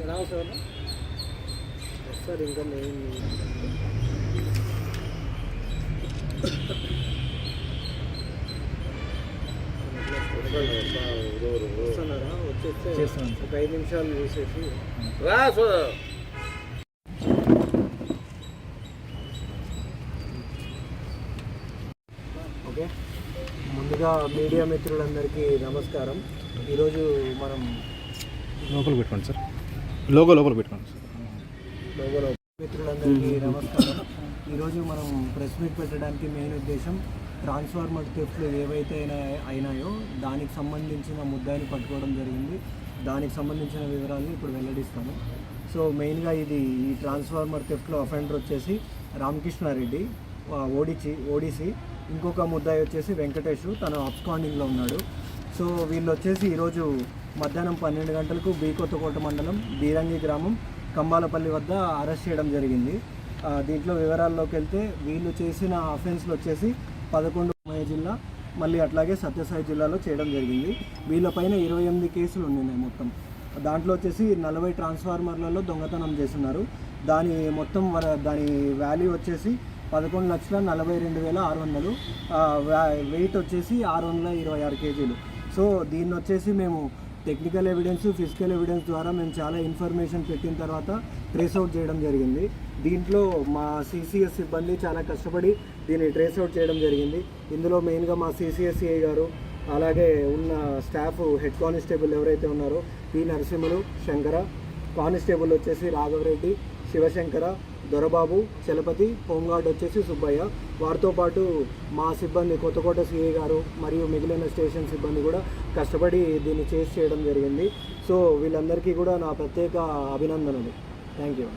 రావు sir sir ఇంకా main వస్తున్నారా? వచ్చేస్తే చేస్తున్నాను ఒక ఐదు నిమిషాలు చూసేసి. రా సోదరు ఓకే. ముందుగా మీడియా మిత్రులందరికీ నమస్కారం. ఈరోజు మనం లోపల పెట్టుకోండి సార్ లోగో లోపల పెట్టుకోండి సార్. మిత్రులందరికీ నమస్కారం. ఈరోజు మనం ప్రెస్ మీట్ పెట్టడానికి మెయిన్ ఉద్దేశం ట్రాన్స్ఫార్మర్ థెఫ్ట్లు ఏవైతే అయినాయో దానికి సంబంధించిన ముద్దాయిని పట్టుకోవడం జరిగింది. దానికి సంబంధించిన వివరాలను ఇప్పుడు వెల్లడిస్తాను సో మెయిన్గా ఇది ఈ ట్రాన్స్ఫార్మర్ థెఫ్ట్లో అఫెండర్ వచ్చేసి రామకృష్ణారెడ్డి ఓడిచి ఓడిసి ఇంకొక ముద్దాయి వచ్చేసి వెంకటేష్ తను అప్స్కాండింగ్లో ఉన్నాడు. సో వీళ్ళు వచ్చేసి ఈరోజు మధ్యాహ్నం పన్నెండు గంటలకు బీ కొత్తకోట మండలం బీరంగి గ్రామం కంబాలపల్లి వద్ద అరెస్ట్ చేయడం జరిగింది. దీంట్లో వివరాల్లోకి వెళ్తే వీళ్ళు చేసిన అఫెన్స్లు వచ్చేసి పదకొండు జిల్లా మళ్ళీ అట్లాగే సత్యసాయి జిల్లాలో చేయడం జరిగింది. వీళ్ళపైన ఇరవై ఎనిమిది కేసులు ఉన్నాయి మొత్తం. దాంట్లో వచ్చేసి నలభై ట్రాన్స్ఫార్మర్లలో దొంగతనం చేస్తున్నారు. దాని మొత్తం వర- దాని వాల్యూ వచ్చేసి పదకొండు లక్షల నలభై రెండు వేల ఆరు వందలు. వెయిట్ వచ్చేసి ఆరు వందల ఇరవై ఆరు కేజీలు. సో దీన్ని వచ్చేసి మేము టెక్నికల్ ఎవిడెన్స్ ఫిజికల్ ఎవిడెన్స్ ద్వారా మేము చాలా ఇన్ఫర్మేషన్ పెట్టిన తర్వాత ట్రేస్ అవుట్ చేయడం జరిగింది. దీంట్లో మా సిసిఎస్ సిబ్బంది చాలా కష్టపడి దీన్ని ట్రేస్ అవుట్ చేయడం జరిగింది. ఇందులో మెయిన్గా మా సిసిఎస్సిఐ గారు అలాగే ఉన్న స్టాఫ్ హెడ్ కానిస్టేబుల్ ఎవరైతే ఉన్నారో పి నరసింహులు శంకర కానిస్టేబుల్ వచ్చేసి రాఘవరెడ్డి శివశంకర దొరబాబు చలపతి హోంగార్డ్ వచ్చేసి సుబ్బయ్య. వారితో పాటు మా సిబ్బంది కొత్తకోట సిఐ గారు మరియు మిగిలిన స్టేషన్ సిబ్బంది కూడా కష్టపడి దీన్ని చేసి చేయడం జరిగింది. సో వీళ్ళందరికీ కూడా నా ప్రత్యేక అభినందనలు. Thank you.